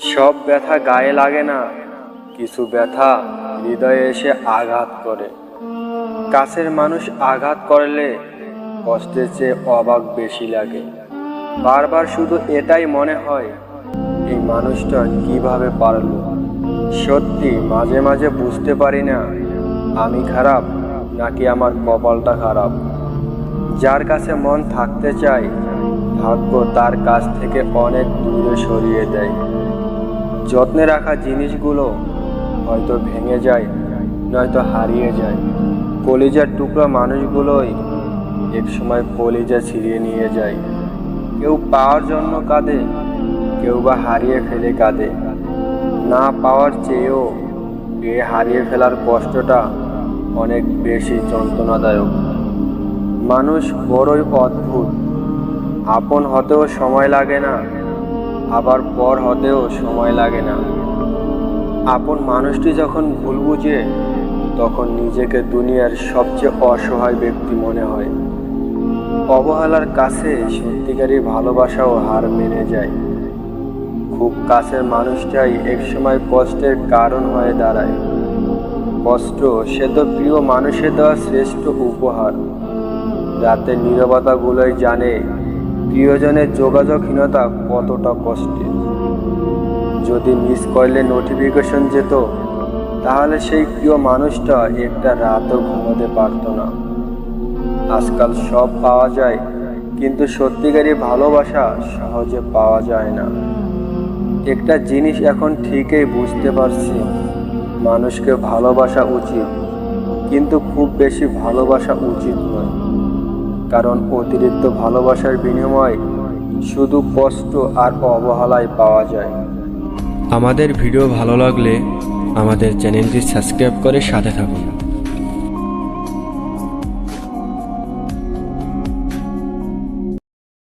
সব ব্যথা গায়ে লাগে না, কিছু ব্যথা হৃদয়ে এসে আঘাত করে। কাছের মানুষ আঘাত করলে কষ্টের চেয়ে অবাক বেশি লাগে। বারবার শুধু এটাই মনে হয়, এই মানুষটা কীভাবে পারল? সত্যি মাঝে মাঝে বুঝতে পারি না, আমি খারাপ নাকি আমার কপালটা খারাপ। যার কাছে মন থাকতে চায় ভাগ্য তার কাছ থেকে অনেক দূরে সরিয়ে দেয়। যত্নে রাখা জিনিসগুলো হয়তো ভেঙে যায়, নয়তো হারিয়ে যায়। কলিজার টুকরা মানুষগুলোই একসময় কলিজা ছিঁড়িয়ে নিয়ে যায়। কেউ পাওয়ার জন্য কাঁদে, কেউ বা হারিয়ে ফেলে কাঁদে। না পাওয়ার চেয়েও পেয়ে হারিয়ে ফেলার কষ্টটা অনেক বেশি যন্ত্রণাদায়ক। মানুষ বড়ই অদ্ভুত। আপন হতেও সময় লাগে না। আবার পর হতেও সময় লাগে না। আপন মানুষটি যখন ভুল বুঝে, তখন নিজেকে দুনিয়ার সবচেয়ে অসহায় ব্যক্তি মনে হয়। অবহেলার কাছে সত্যিকারী ভালোবাসাও হার মেনে যায়। খুব কাছের মানুষটাই একসময় কষ্টের কারণ হয়ে দাঁড়ায়। কষ্ট সে তো প্রিয় মানুষের দেওয়া শ্রেষ্ঠ উপহার। রাতের নীরবতাগুলোই জানে প্রিয়জনের যোগাযোগহীনতা কতটা কষ্টের। যদি মিস করলে নোটিফিকেশন যেত, তাহলে সেই প্রিয় মানুষটা একটা রাতও ঘুমোতে পারতো না। আজকাল সব পাওয়া যায়, কিন্তু সত্যিকারই ভালোবাসা সহজে পাওয়া যায় না। একটা জিনিস এখন ঠিকই বুঝতে পারছি, মানুষকে ভালোবাসা উচিত, কিন্তু খুব বেশি ভালোবাসা উচিত নয়। কারণ অতিরিক্ত ভালোবাসার বিনিময় শুধু কষ্ট আর অবহেলায় পাওয়া যায়। আমাদের ভিডিও ভালো লাগলে আমাদের চ্যানেলটি সাবস্ক্রাইব করে সাথে থাকুন।